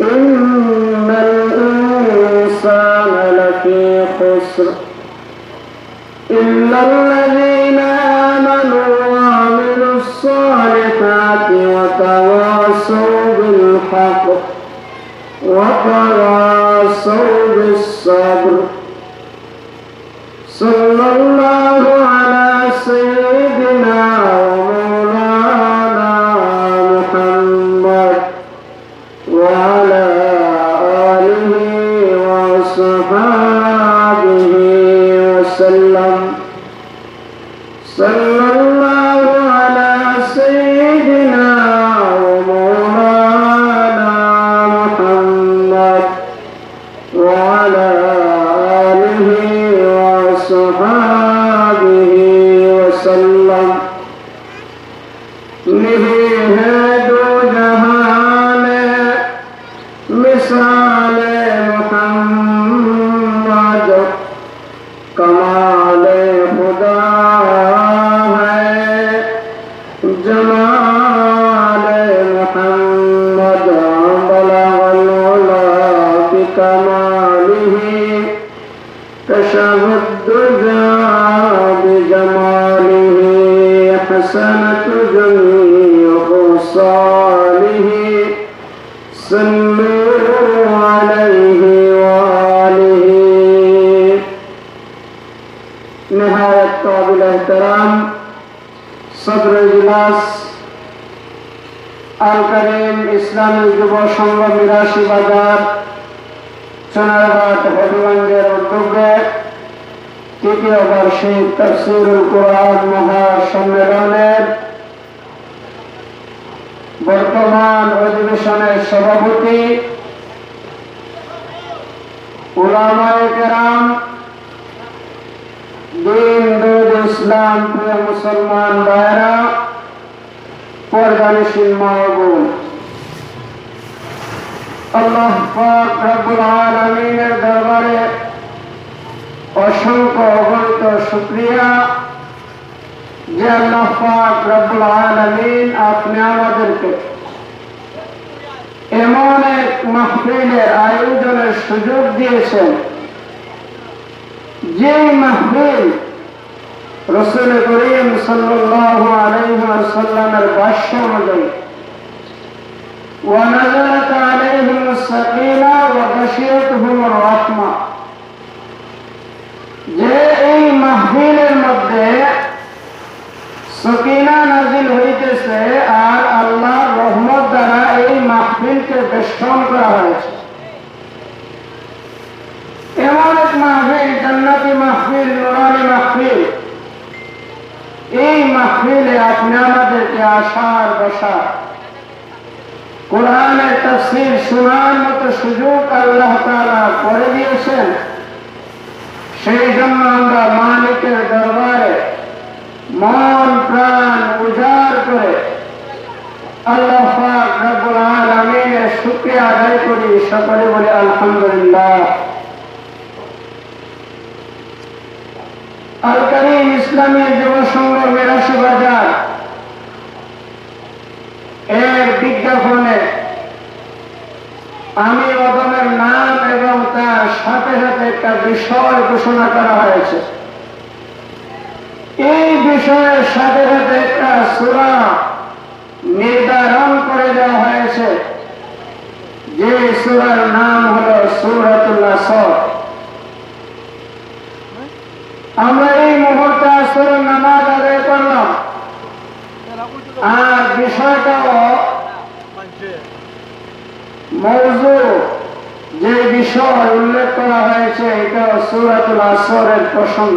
إن الإنسان لفي خسر. إلا الذين آمنوا وعملوا الصالحات وتواصوا بالحق وتواصوا بالصبر. صلى الله على وسلم. صلى الله على سيدنا ومولانا محمد وعلى آله وصحابه وسلم. به هدو جهانه مصر كماله تشهد الدجى بجماله حسنة جميع خصاله صلوا عليه وآله نهاية قابل احترام صدر اجلاس আল কারিম ইসলামী যুব সংগ্রামী রাশি বাজার সোনারঘাট হবিগঞ্জের উদ্যোগে তৃতীয় বার্ষিক তফসিরুল কোরআন মহাসম্মেলনের বর্তমান অধিবেশনের সভাপতি উলামায়ে কেরাম দিন দুধ ইসলাম প্রিয় মুসলমান ভাইরা পর্দানিসীন মাহবুব আল্লাহ রব্বুল আলামিনের দরবারে অসংখ্য অগণিত শুকরিয়া যে আল্লাহ রব্বুল আলামিন আপনি আমাদেরকে এমন এক মাহফিলের আয়োজনের সুযোগ দিয়েছেন। যে মাহফিল রসুল করিম সাল্লাল্লাহু আলাইহি ওয়াসাল্লামের ভাষ্য অনুযায়ী ونزلت عليهم السكينة وغشيتهم الرحمة যে এই মাহফিলের মধ্যে সকিনা নাজিল হইতেছে আর আল্লাহর রহমত দ্বারা এই মাহফিলকে বেষ্টন করা হয়েছে এমন এক মাহফিল জান্নাতি মাহফিল নুরানি মাহফিল এই মাহফিলে আপনি আমাদেরকে আসার বসার কোরআনের তফসির শোনার মতো সুযোগ আল্লাহ তাআলা করে দিয়েছেন সেই জন্য আমরা মালিকের দরবারে মন প্রাণ উজাড় করে আল্লাহ পাক রব্বুল আলামিনের শুকরিয়া আদায় করি সকলে বলে আলহামদুলিল্লাহ আল করিম ইসলামী যুব সংঘ মেরাশি বাজার এর বিজ্ঞাপনে আমি অদমের নাম এবং তার সাথে সাথে একটা বিষয় ঘোষণা করা হয়েছে। এই বিষয়ের সাথে সাথে একটা সুরা নির্ধারণ করে দেওয়া হয়েছে, যে সুরার নাম হলো সুরাতুল্লাহ সর আমরা এই মুহূর্তে আসলে নামাজ আদায় করলাম। আর বিষয়টাও মৌজু, যে বিষয় উল্লেখ করা হয়েছে, এটা সুরাতুল আসরের প্রসঙ্গ।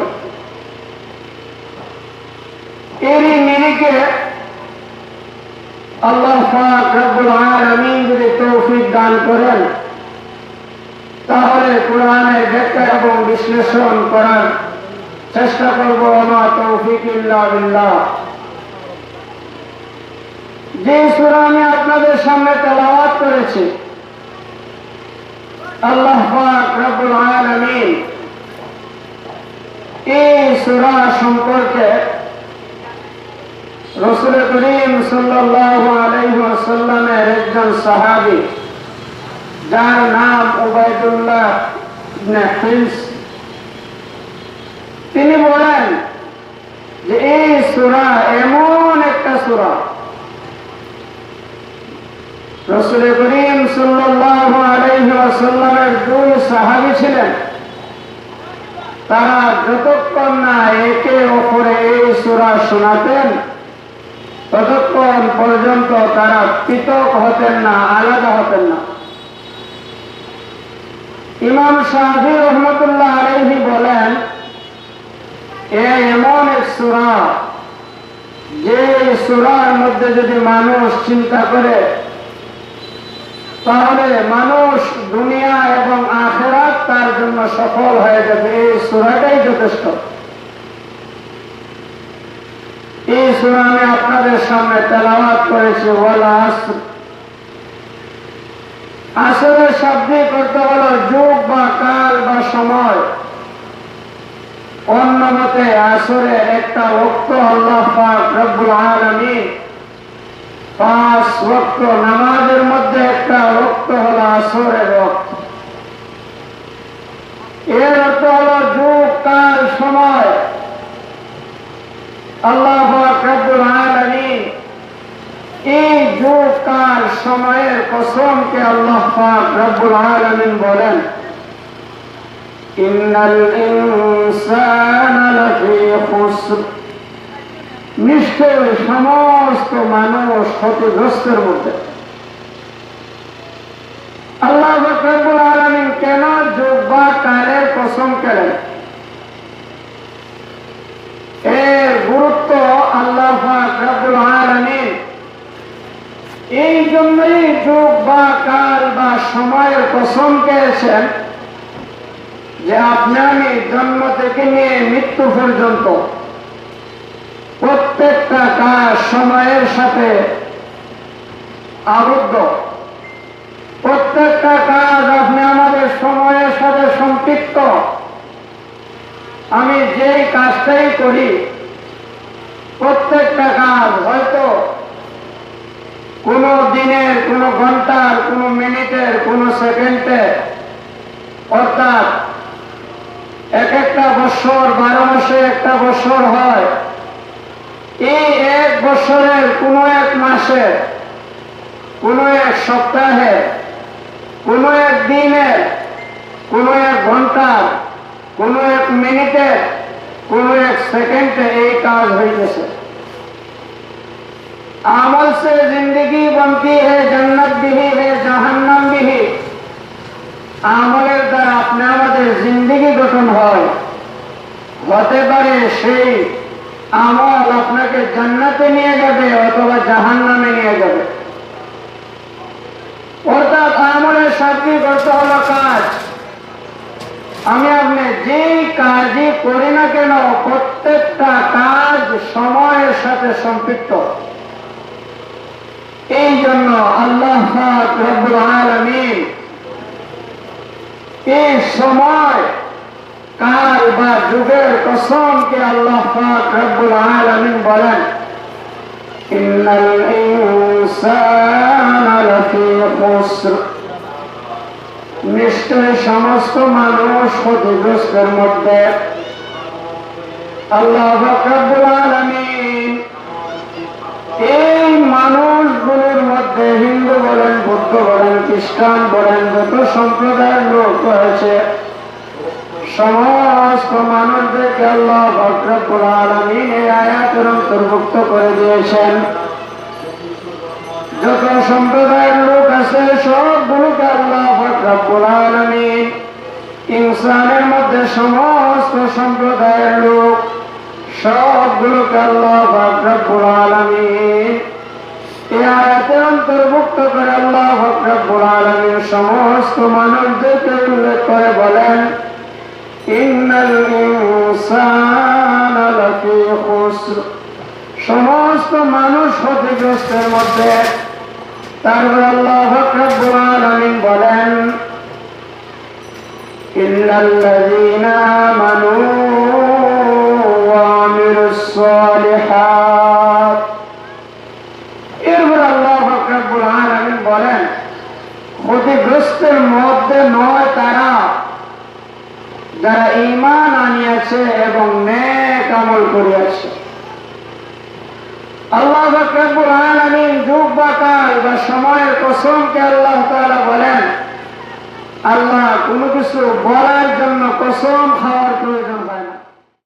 এরই নিরিখে আল্লাহ রব্বুল আলামিন যদি তৌফিক দান করেন, তাহলে কোরআনের ব্যাখ্যা এবং বিশ্লেষণ করার চেষ্টা করব। আমার তৌফিক ইল্লা বিল্লাহ। যে সুরা আমি আপনাদের সামনে তেলাওয়াত করেছি, আল্লাহ রব্বুল আলামিন এই সূরা সম্পর্কে রসুল করিম সাল্লাল্লাহু আলাইহি ওয়াসাল্লামের একজন সাহাবী, যার নাম হিস তিনি বলেন যে এই সূরা এমন একটা সূরা দুই সাহাবী ছিলেন। তারা যতক্ষণ না একে অপরে এই সূরা শোনাতেন, ততক্ষণ পর্যন্ত তারা পৃথক হতেন না, আলাদা হতেন না। ইমাম শাহি রহমতুল্লাহ আলহি বলেন, এ এমন এক সুরা, যে সুরার মধ্যে যদি মানুষ চিন্তা করে তাহলে মানুষ দুনিয়া এবং আখেরাত তার জন্য সফল হয়ে যাবে এই সুরাটাই যথেষ্ট। এই সুরা আমি আপনাদের সামনে তেলাওয়াত করেছি, ওয়ালা আসর। আসরের শব্দই করতে হলো যুগ বা কাল বা সময়। অন্য মতে আসরে একটা ওক্ত আল্লাহ পাক রব্বুল আলামিন পাঁচ ওক্ত নামাজের মধ্যে একটা ওক্ত হলো আসরের ওক্ত এর অর্থ হলো যুগ, কাল, সময়। আল্লাহ এই যুগ, কাল, সময়ের কসমকে আল্লাহ রব্বুল আলামিন বলেন নিশ্চয় সমস্ত মানুষ ক্ষতিগ্রস্তের মধ্যে। আল্লাহ পাক রব্বুল আলামিন কেন যুগ বা কালের কসম কেলেন এর গুরুত্ব আল্লাহ পাক রব্বুল আলামিন। এই জন্যই যুগ বা কাল বা সময়ের কসম পেয়েছেন যে আপনি আমি জন্ম থেকে নিয়ে মৃত্যু পর্যন্ত প্রত্যেকটা কাজ সময়ের সাথে আবদ্ধ। প্রত্যেকটা কাজ আপনি আমাদের সময়ের সাথে সম্পৃক্ত। আমি যেই কাজটাই করি, প্রত্যেকটা কাজ হয়তো কোনো দিনের, কোনো ঘণ্টার, কোনো মিনিটের, কোনো সেকেন্ডে অর্থাৎ এক একটা বছর, বারো মাসে একটা বছর হয়। এই এক বছরের কোন এক মাসে কোন এক সপ্তাহে কোন এক দিনের কোন এক ঘণ্টার কোন এক মিনিটের কোন এক সেকেন্ডে এই কাজ হইতেছে। আমল সে জিন্দগি বনতি হে, জন্নত বিহি হে, জাহান্নাম বিহি। আমলের দ্বারা আপনি আমাদের জিন্দগি গঠন হয়। হতে পারে সেই আমল আপনাকে জান্নাতে নিয়ে যাবে অথবা জাহান্নামে নিয়ে যাবে। অর্থাৎ আমলের সাথে করতে হলো কাজ। আমি আপনি যেই কাজই করি না কেন, প্রত্যেকটা কাজ সময়ের সাথে সম্পৃক্ত। এই জন্য আল্লাহ আলমিন এই সময়, কাল বা যুগের কসমকে আল্লাহ রব্বুল আলমিন বলেন, ইন্নাল ইনসানা লাফি খুসর নিশ্চয় সমস্ত মানুষ ক্ষতিগ্রস্তের মধ্যে আল্লাহ এই মানুষগুলোর মধ্যে হিন্দু বলেন, বৌদ্ধ বলেন, খ্রিস্টান বলেন, যত সম্প্রদায়ের লোক রয়েছে, সমস্ত মানুষদেরকে আল্লাহ ভদ্রপুর আলমিন এই আয়াতের অন্তর্ভুক্ত করে দিয়েছেন। যত সম্প্রদায়ের আছে সবগুলোকে আল্লাহ ইনসানের মধ্যে সমস্ত সম্প্রদায়ের লোক সবগুলোকে আল্লাহ অন্তর্ভুক্ত করে আল্লাহ আলামিন সমস্ত মানুষদেরকে উল্লেখ করে বলেন সমস্ত মানুষ ক্ষতিগ্রস্তের মধ্যে তারপর আল্লাহ রব্বুল আলামিন বলেন ইল্লাল্লাযীনা আমানু ওয়া আমিলুস সালিহাত। এরপর আল্লাহ রব্বুল আলামিন বলেন, ক্ষতিগ্রস্তের মধ্যে নয় তারা যারা ইমান আনিয়াছে এবং নেক আমল করিয়াছে। যুগ বা বলেন আল্লাহ কোনো কিছু বলার জন্য কসম খাওয়ার প্রয়োজন